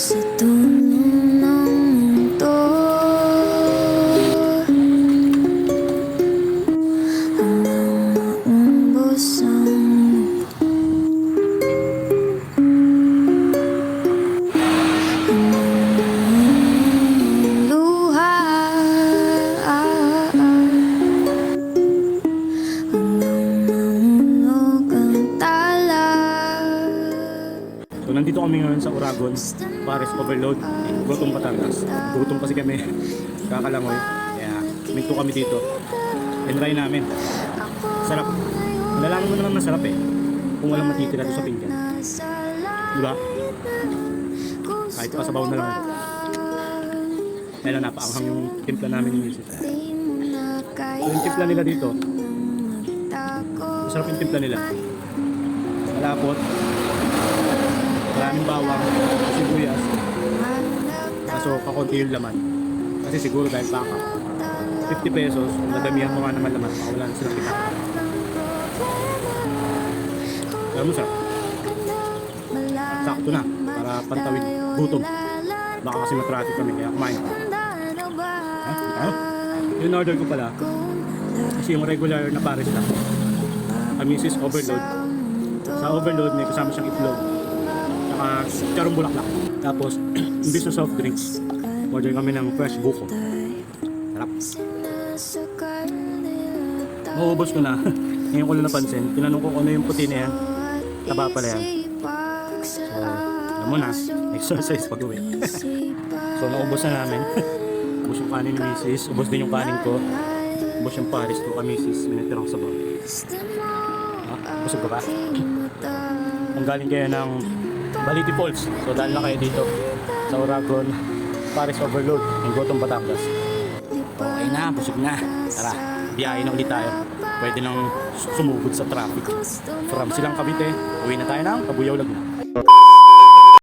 sa So nandito kami ngayon sa Uragon, Paris Overload, Gutong Batangas. Gutom kasi kami, kakalangoy. Kaya minto kami dito. Enray namin. Sarap. Nalalaman mo naman masarap eh. Kung walang matitira doon sa pinggan. Di ba? Kahit pasabaw na lang. Kaya napaanghang yung timpla namin ni Mrs. So yung timpla nila dito, masarap yung timpla nila. Malapot, maraming bawang, sibuyas, kaso kakunti yung laman. Kasi siguro dahil baka. 50 pesos, kung nadamihan mo nga naman laman, wala na silang kita. Alam mo sarap. Sakto na, para pantawid gutom. Baka kasi matraffic kami, kaya kumain. Ha? Ano? Yung order ko pala, kasi yung regular na pares lang. Amisis overload. Sa overload may kasama siyang itlog. Saka charong bulaklak. Tapos, imbis na soft drinks, order kami ng fresh buko. Sarap. Mauubos ko na. Ngayon ko lang napansin. Tinanong ko kung ano yung puti na yan. Taba pala yan. So, alam mo na, exercise pag uwi. so, naubos na namin. ubos yung kanin ni Mrs. Ubos din yung kanin ko. Ubos yung pares ko kay Mrs. Minatirang sabaw. Ha? Busog ka ba? Ang galing kayo ng Baliti Falls. So, dahil na kayo dito sa Uragon, Paris Overload, ng Gotong Batangas. Okay na, busog na. Tara, biyahe na ulit tayo. Pwede nang sumugod sa traffic. From Silang Cavite, uwi na tayo ng Kabuyaw Laguna.